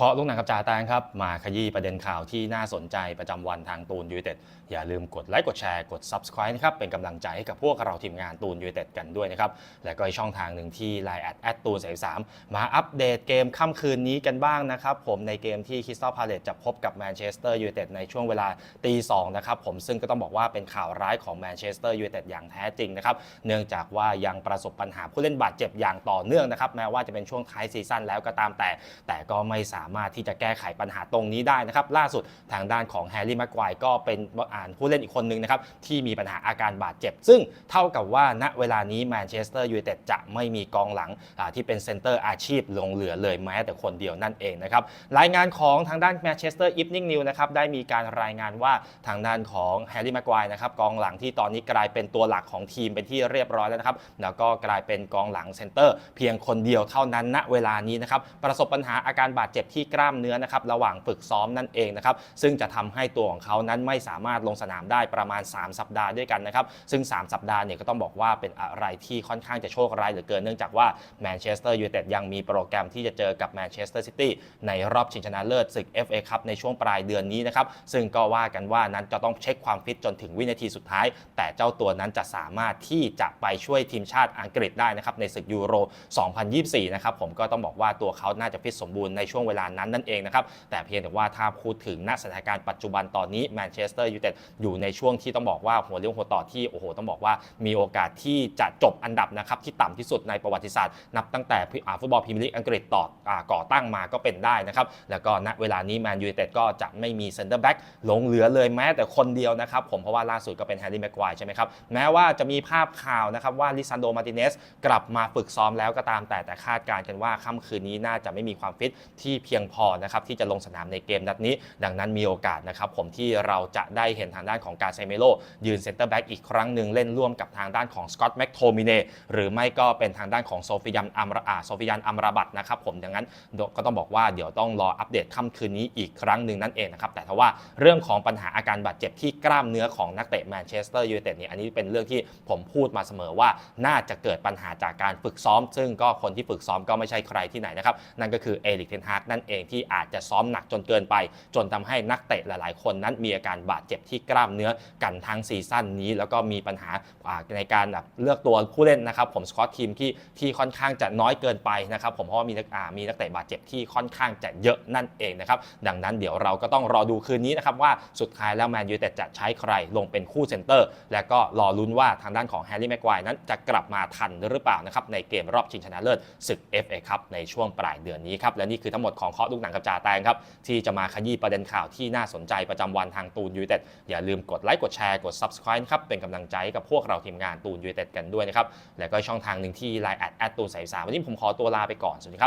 เคาะลูกหนังกับจ่าแตงครับ มาขยี้ประเด็นข่าวที่น่าสนใจประจำวันทางตูนยูเต็ดอย่าลืมกดไลค์กดแชร์กด Subscribe นะครับ เป็นกำลังใจให้กับพวกเราทีมงานตูนยูเต็ดกันด้วยนะครับ และก็อีกช่องทางหนึ่งที่ Line แอดแอดตูนสามมาอัปเดตเกมค่ำคืนนี้กันบ้างนะครับ ผมในเกมที่คริสตัลพาเลตจะพบกับแมนเชสเตอร์ยูเต็ดในช่วงเวลาตีสองนะครับผมซึ่งก็ต้องบอกว่าเป็นข่าวร้ายของแมนเชสเตอร์ยูเต็ดอย่างแท้จริงนะครับเนื่องจากว่ายังประสบปัญหาผู้เล่นบาดเจ็บอย่างต่อเนื่องนะครับแม้ว่าจะเป็นช่วงท้ายซีซั่นแล้วก็ตามแต่ แต่ก็ไม่สามารถที่จะแก้ไขปัญหาตรงนี้ได้นะครับ ล่าสุดทางด้านของแฮร์รี่แม็กควายก็เป็นอ่านผู้เล่นอีกคนนึงนะครับที่มีปัญหาอาการบาดเจ็บ ซึ่งเท่ากับว่าณเวลานี้แมนเชสเตอร์ยูไนเต็ดจะไม่มีกองหลังที่เป็นเซนเตอร์อาชีพลงเหลือเลยแม้แต่คนเดียวนั่นเองนะครับรายงานของทางด้านแมนเชสเตอร์อีฟนิ่งนิวนะครับได้มีการรายงานว่าทางด้านของแฮร์รี่แม็กควายนะครับกองหลังที่ตอนนี้กลายเป็นตัวหลักของทีมเป็นที่เรียบร้อยแล้วนะครับแล้วก็กลายเป็นกองหลังเซนเตอร์ เพียงคนเดียวเท่านั้นณเวลานี้นะครับประสบปัญหาอาการบาดเจ็บที่กล้ามเนื้อนะครับระหว่างฝึกซ้อมนั่นเองนะครับซึ่งจะทำให้ตัวของเขานั้นไม่สามารถลงสนามได้ประมาณ 3 สัปดาห์ด้วยกันนะครับซึ่ง 3 สัปดาห์เนี่ยก็ต้องบอกว่าเป็นอะไรที่ค่อนข้างจะโชคร้ายเหลือเกินเนื่องจากว่าแมนเชสเตอร์ยูไนเต็ดยังมีโปรแกรมที่จะเจอกับแมนเชสเตอร์ซิตี้ในรอบชิงชนะเลิศศึก FA ครับในช่วงปลายเดือนนี้นะครับซึ่งก็ว่ากันว่านั้นจะต้องเช็คความฟิตจนถึงวินาทีสุดท้าย แต่เจ้าตัวนั้นจะสามารถที่จะไปช่วยทีมชาติอังกฤษได้นะครับในศึกยูโร 2024 นะครับผมก็ต้องบอกว่าตัวเขาน่าจะฟิตสมบูรณ์ในช่วงเวลานั้นนั่นเองนะครับ แต่เพียงแต่ว่าถ้าพูดถึงณสถานการณ์ปัจจุบันตอนนี้แมนเชสเตอร์ยูไนเต็ดอยู่ในช่วงที่ต้องบอกว่าหัวเลี้ยวหัวต่อที่โอ้โหต้องบอกว่ามีโอกาสที่จะจบอันดับนะครับที่ต่ำที่สุดในประวัติศาสตร์ นับตั้งแต่ฟุตบอลพรีเมียร์ลีกอังกฤษต่ออก่อตั้งมาก็เป็นได้นะครับแล้วก็ณเวลานี้แมนยูไนเต็ดก็จะไม่มีเซนเตอร์แบ็กหลงเหลือเลยแม้แต่คนเดียวนะครับผมเพราะว่าล่าสุดก็เป็นแฮร์รี่แม็กควายใช่ไหมครับแม้ว่าจะมีภาพข่าวนะครับว่าลิซันโดมาร์ติเนสกลับมาฝึกซ้อมแล้วก็ตามแต่แต่คาดการณ์กันว่าค่ำคืนนี้น่าจะไม่มีความฟิตที่เพียงพอนะครับที่จะลงสนามในเกมนัดนี้ ดังนั้นมีโอกาสนะครับผมที่เราจะได้เห็นทางด้านของกาเซเมโลยืนเซนเตอร์แบ็กอีกครั้งหนึ่งเล่นร่วมกับทางด้านของสกอตแม็กโทมิเนหรือไม่ก็เป็นทางด้านของโซฟิยันอัมราอาโซฟิยันอัมราบัตนะครับผมดังนั้นก็ต้องบอกว่าเดี๋ยวต้องรออัปเดตค่ำคืนนี้อีกครั้งหนึ่งนั่นเองนะครับแต่ถ้าว่าเรื่องของปัญหาอาการบาดเจ็บที่กล้ามเนื้อของนักเตะแมนเชสเตอร์ยูไนเต็ดนี่อันนี้เป็นเรื่องที่ผมพูดมาเสมอว่าน่าจะเกิดปัญหาจากการฝึกซ้อม ซึ่งก็คนที่ฝึกซ้อมก็ไม่ใช่ใครที่ไหนนะครับนั่นก็คือเอริกเทนฮากนั่นเองที่อาจจะซ้อมหนักจนเกินไป จนทำให้นักเตะหลาย ๆ คนนั้นมีอาการบาดเจ็บที่กล้ามเนื้อกันทั้งซีซั่นนี้ แล้วก็มีปัญหาในการแบบเลือกตัวผู้เล่นนะครับผมสกอตทีมที่ที่ค่อนข้างจะน้อยเกินไปนะครับผมเพราะว่ามีนักอ่ามีนักเตะบาดเจ็บที่ค่อนข้างจะเยอะนั่นเองนะครับดังนั้นเดี๋ยวเราก็ต้องรอดูคืนนี้นะครับว่าสุดท้ายแล้วแมนยูแต่จะใช้ใครลงเป็นคู่เซนเตอร์ และก็รอลุ้นว่าทางด้านของแฮร์รี่แม็กควายนั้นจะกลับมาทันหรือเปล่านะครับในเกมรอบชิงชนะเลิศศึก FA ครับในช่วงปลายเดือนนี้ครับและนี่คือทั้งหมดของของเคาะลูกหนังกับจ่าแตงครับที่จะมาขยี้ประเด็นข่าวที่น่าสนใจประจำวันทางตูนยูเต็ดอย่าลืมกดไลค์กดแชร์กด Subscribe ครับเป็นกำลังใจกับพวกเราทีมงานตูนยูเต็ดกันด้วยนะครับและก็ช่องทางหนึ่งที่ Line แอดแอดตูนสายสามวันนี้ผมขอตัวลาไปก่อนสวัสดีครับ